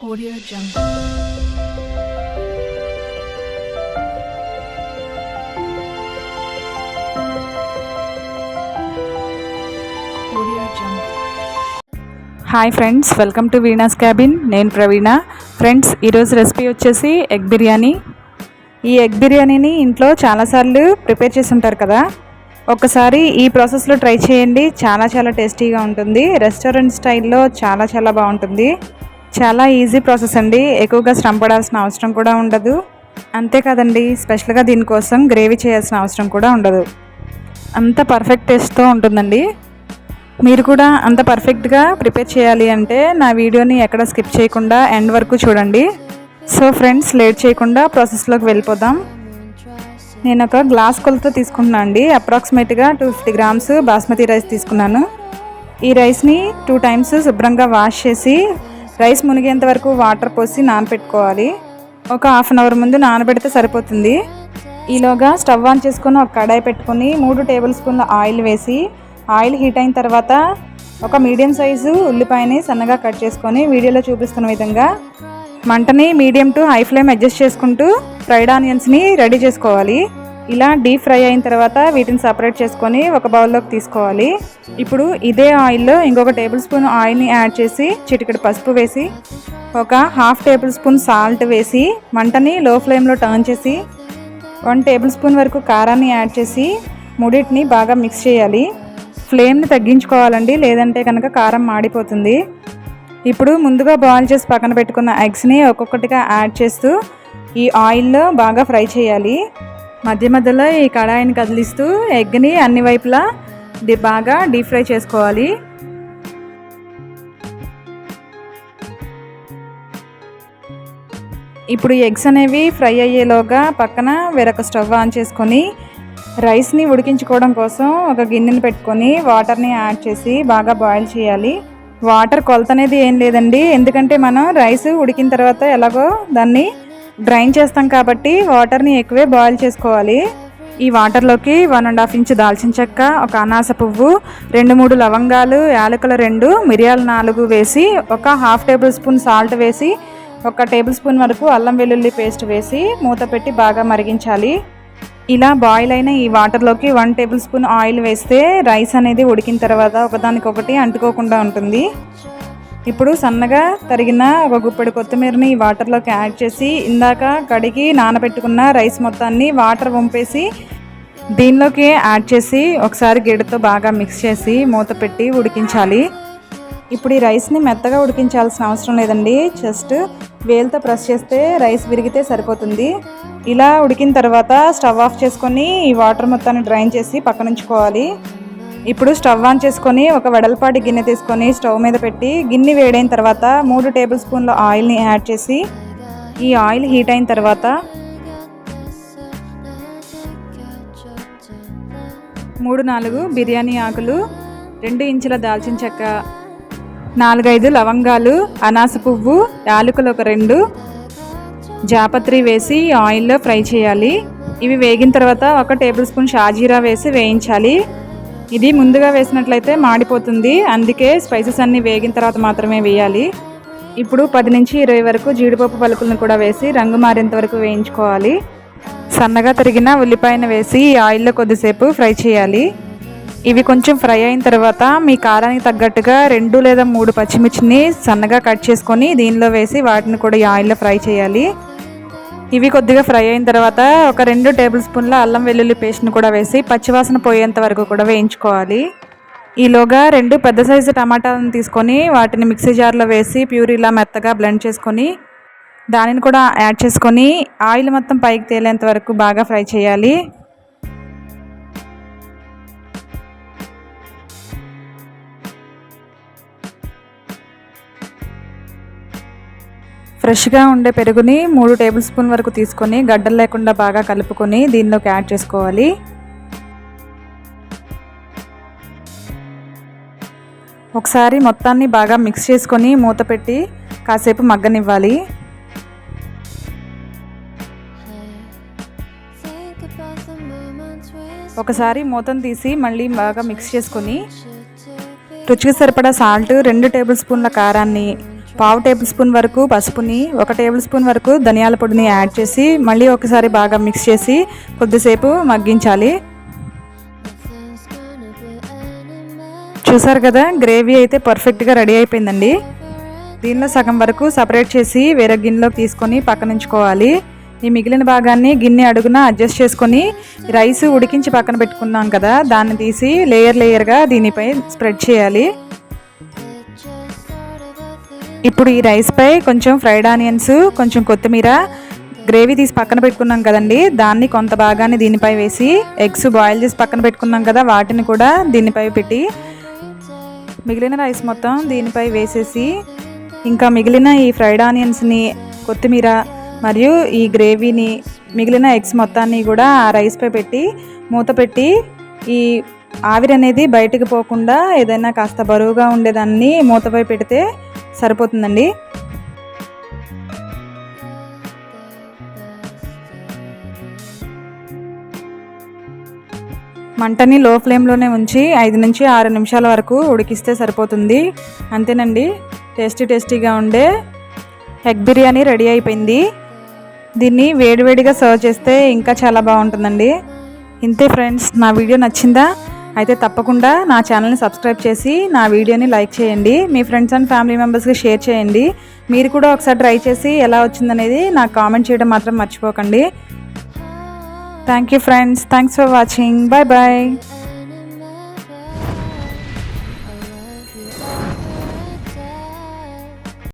Audio Jungle. Audio Jungle. Hi friends welcome to Veena's cabin నేను ప్రవీణ. Friends ఈరోజు recipe వచ్చేసి egg biryani. ఈ egg బిర్యానీని ఇంట్లో చాలాసార్లు ప్రిపేర్ చేసి ఉంటారు కదా. ఒక్కసారి ఈ ప్రాసెస్లో ట్రై చేయండి. చాలా చాలా టేస్టీగా ఉంటుంది. రెస్టారెంట్ స్టైల్లో చాలా చాలా బాగుంటుంది. చాలా ఈజీ ప్రాసెస్ అండి. ఎక్కువగా శ్రమ పడాల్సిన అవసరం కూడా ఉండదు. అంతేకాదండి స్పెషల్గా దీనికోసం గ్రేవీ చేయాల్సిన అవసరం కూడా ఉండదు. అంత పర్ఫెక్ట్ టేస్ట్తో ఉంటుందండి. మీరు కూడా అంత పర్ఫెక్ట్గా ప్రిపేర్ చేయాలి అంటే నా వీడియోని ఎక్కడ స్కిప్ చేయకుండా ఎండ్ వరకు చూడండి. సో ఫ్రెండ్స్ లేట్ చేయకుండా ప్రాసెస్లోకి వెళ్ళిపోదాం. నేను ఒక గ్లాస్ కొలతో తీసుకుంటున్నాను అండి. అప్రాక్సిమేట్గా two fifty grams basmati rice తీసుకున్నాను. ఈ రైస్ని టూ టైమ్స్ శుభ్రంగా వాష్ చేసి రైస్ మునిగేంత వరకు వాటర్ పోసి నానబెట్టుకోవాలి ఒక హాఫ్ అన్ అవర్ ముందు నానబెడితే సరిపోతుంది. ఈలోగా స్టవ్ ఆన్ చేసుకొని ఒక కడాయి పెట్టుకుని మూడు టేబుల్ స్పూన్ల ఆయిల్ వేసి ఆయిల్ హీట్ అయిన తర్వాత ఒక మీడియం సైజు ఉల్లిపాయని సన్నగా కట్ చేసుకొని వీడియోలో చూపిస్తున్న విధంగా మంటని medium to high flame adjust చేసుకుంటూ ఫ్రైడ్ ఆనియన్స్ని రెడీ చేసుకోవాలి. ఇలా డీప్ ఫ్రై అయిన తర్వాత వీటిని సపరేట్ చేసుకొని ఒక బౌల్లోకి తీసుకోవాలి. ఇప్పుడు ఇదే ఆయిల్లో ఇంకొక టేబుల్ స్పూన్ ఆయిల్ని యాడ్ చేసి చిటికెడు పసుపు వేసి ఒక హాఫ్ టేబుల్ స్పూన్ సాల్ట్ వేసి మంటని లో ఫ్లేమ్లో టర్న్ చేసి వన్ టేబుల్ స్పూన్ వరకు కారాన్ని యాడ్ చేసి మూడింటిని బాగా మిక్స్ చేయాలి. ఫ్లేమ్ని తగ్గించుకోవాలండి లేదంటే కనుక కారం మాడిపోతుంది. ఇప్పుడు ముందుగా బాయిల్ చేసి పక్కన పెట్టుకున్న ఎగ్స్ని ఒక్కొక్కటిగా యాడ్ చేస్తూ ఈ ఆయిల్లో బాగా ఫ్రై చేయాలి. మధ్య మధ్యలో ఈ కడాయిని కదిలిస్తూ ఎగ్ని అన్ని వైపులా డి- బాగా డీప్ ఫ్రై చేసుకోవాలి. ఇప్పుడు ఎగ్స్ అనేవి ఫ్రై అయ్యేలోగా పక్కన వేరొక స్టవ్ ఆన్ చేసుకొని రైస్ని ఉడికించుకోవడం కోసం ఒక గిన్నెని పెట్టుకొని వాటర్ని యాడ్ చేసి బాగా బాయిల్ చేయాలి. వాటర్ కొలత అనేది ఏం లేదండి. ఎందుకంటే మనం రైస్ ఉడికిన తర్వాత ఎలాగో దాన్ని డ్రైన్ చేస్తాం కాబట్టి వాటర్ని ఎక్కువే బాయిల్ చేసుకోవాలి. ఈ వాటర్లోకి వన్ అండ్ హాఫ్ ఇంచ్ దాల్చిన చెక్క ఒక అనాస పువ్వు రెండు మూడు లవంగాలు యాలకులు రెండు మిరియాలు నాలుగు వేసి ఒక హాఫ్ టేబుల్ స్పూన్ సాల్ట్ వేసి ఒక టేబుల్ స్పూన్ వరకు అల్లం వెల్లుల్లి పేస్ట్ వేసి మూత పెట్టి బాగా మరిగించాలి. ఇలా బాయిల్ అయిన ఈ వాటర్లోకి వన్ టేబుల్ స్పూన్ ఆయిల్ వేస్తే రైస్ అనేది ఉడికిన తర్వాత ఒకదానికొకటి అంటుకోకుండా ఉంటుంది. ఇప్పుడు సన్నగా తరిగిన ఒక గుప్పెడు కొత్తిమీరని ఈ వాటర్లోకి యాడ్ చేసి ఇందాక కడిగి నానబెట్టుకున్న రైస్ మొత్తాన్ని వాటర్ వంపేసి దీనిలోకి యాడ్ చేసి ఒకసారి గిడ్డతో బాగా మిక్స్ చేసి మూత పెట్టి ఉడికించాలి. ఇప్పుడు ఈ రైస్ని మెత్తగా ఉడికించాల్సిన అవసరం లేదండి. జస్ట్ వేలుతో ప్రెస్ చేస్తే రైస్ విరిగితే సరిపోతుంది. ఇలా ఉడికిన తర్వాత స్టవ్ ఆఫ్ చేసుకొని ఈ వాటర్ మొత్తాన్ని డ్రైన్ చేసి పక్కనుంచుకోవాలి. ఇప్పుడు స్టవ్ ఆన్ చేసుకొని ఒక వెడల్పాటి గిన్నె తీసుకొని స్టవ్ మీద పెట్టి గిన్నె వేడైన తర్వాత మూడు టేబుల్ స్పూన్ల ఆయిల్ని యాడ్ చేసి ఈ ఆయిల్ హీట్ అయిన తర్వాత మూడు నాలుగు బిర్యానీ ఆకులు రెండు ఇంచుల దాల్చిన చెక్క నాలుగైదు లవంగాలు అనాస పువ్వు యాలకులు ఒక రెండు జాపత్రి వేసి ఆయిల్లో ఫ్రై చేయాలి. ఇవి వేగిన తర్వాత ఒక టేబుల్ స్పూన్ షాజీరా వేసి వేయించాలి. ఇది ముందుగా వేసినట్లయితే మాడిపోతుంది. అందుకే స్పైసెస్ అన్నీ వేగిన తర్వాత మాత్రమే వేయాలి. ఇప్పుడు పది నుంచి ఇరవై వరకు జీడిపప్పు పలుకులను కూడా వేసి రంగు మారేంత వరకు వేయించుకోవాలి. సన్నగా తరిగిన ఉల్లిపాయను వేసి ఈ ఆయిల్లో కొద్దిసేపు ఫ్రై చేయాలి. ఇవి కొంచెం ఫ్రై అయిన తర్వాత మీ కారానికి తగ్గట్టుగా రెండు లేదా మూడు పచ్చిమిర్చిని సన్నగా కట్ చేసుకొని దీనిలో వేసి వాటిని కూడా ఈ ఆయిల్లో ఫ్రై చేయాలి. ఇవి కొద్దిగా ఫ్రై అయిన తర్వాత ఒక రెండు టేబుల్ స్పూన్ల అల్లం వెల్లుల్లి పేస్ట్ని కూడా వేసి పచ్చివాసన పోయేంత వరకు కూడా వేయించుకోవాలి. ఈలోగా రెండు పెద్ద సైజు టమాటాలను తీసుకొని వాటిని మిక్సీ జార్లో వేసి ప్యూరీలా మెత్తగా బ్లెండ్ చేసుకొని దానిని కూడా యాడ్ చేసుకొని ఆయిల్ మొత్తం పైకి తేలేంత వరకు బాగా ఫ్రై చేయాలి. ఫ్రెష్గా ఉండే పెరుగుని మూడు టేబుల్ స్పూన్ వరకు తీసుకొని గడ్డలు లేకుండా బాగా కలుపుకొని దీనిలోకి యాడ్ చేసుకోవాలి. ఒకసారి మొత్తాన్ని బాగా మిక్స్ చేసుకొని మూత పెట్టి కాసేపు మగ్గనివ్వాలి. ఒకసారి మూతను తీసి మళ్ళీ బాగా మిక్స్ చేసుకొని రుచికి సరిపడా సాల్ట్ రెండు టేబుల్ స్పూన్ల కారాన్ని పావు టేబుల్ స్పూన్ వరకు పసుపుని ఒక టేబుల్ స్పూన్ వరకు ధనియాల పొడిని యాడ్ చేసి మళ్ళీ ఒకసారి బాగా మిక్స్ చేసి కొద్దిసేపు మగ్గించాలి. చూసారు కదా గ్రేవీ అయితే పర్ఫెక్ట్గా రెడీ అయిపోయిందండి. దీనిలో సగం వరకు సపరేట్ చేసి వేరే గిన్నెలోకి తీసుకొని పక్కనుంచుకోవాలి. ఈ మిగిలిన భాగాన్ని గిన్నె అడుగున అడ్జస్ట్ చేసుకొని రైస్ ఉడికించి పక్కన పెట్టుకున్నాం కదా దాన్ని తీసి లేయర్ లేయర్గా దీనిపై స్ప్రెడ్ చేయాలి. ఇప్పుడు ఈ రైస్పై కొంచెం ఫ్రైడ్ ఆనియన్స్ కొంచెం కొత్తిమీర గ్రేవీ తీసి పక్కన పెట్టుకున్నాం కదండి. దాన్ని కొంత భాగాన్ని దీనిపై వేసి ఎగ్స్ బాయిల్ చేసి పక్కన పెట్టుకున్నాం కదా వాటిని కూడా దీనిపై పెట్టి మిగిలిన రైస్ మొత్తం దీనిపై వేసేసి ఇంకా మిగిలిన ఈ ఫ్రైడ్ ఆనియన్స్ని కొత్తిమీర మరియు ఈ గ్రేవీని మిగిలిన ఎగ్స్ మొత్తాన్ని కూడా ఆ రైస్పై పెట్టి మూత పెట్టి ఈ ఆవిరి అనేది బయటకు పోకుండా ఏదైనా కాస్త బరువుగా ఉండేదాన్ని మూతపై పెడితే సరిపోతుందండి. మంటని లో ఫ్లేమ్లోనే ఉంచి ఐదు నుంచి ఆరు నిమిషాల వరకు ఉడికిస్తే సరిపోతుంది. అంతేనండి. టేస్టీ టేస్టీగా ఉండే ఎగ్ బిర్యానీ రెడీ అయిపోయింది. దీన్ని వేడివేడిగా సర్వ్ చేస్తే ఇంకా చాలా బాగుంటుందండి. ఇంతే ఫ్రెండ్స్ నా వీడియో నచ్చిందా? అయితే తప్పకుండా నా ఛానల్ని సబ్స్క్రైబ్ చేసి నా వీడియోని లైక్ చేయండి మీ ఫ్రెండ్స్ అండ్ ఫ్యామిలీ మెంబర్స్కి షేర్ చేయండి. మీరు కూడా ఒకసారి ట్రై చేసి ఎలా వచ్చిందనేది నాకు కామెంట్ చేయడం మాత్రం మర్చిపోకండి. Thank you friends thanks for watching bye bye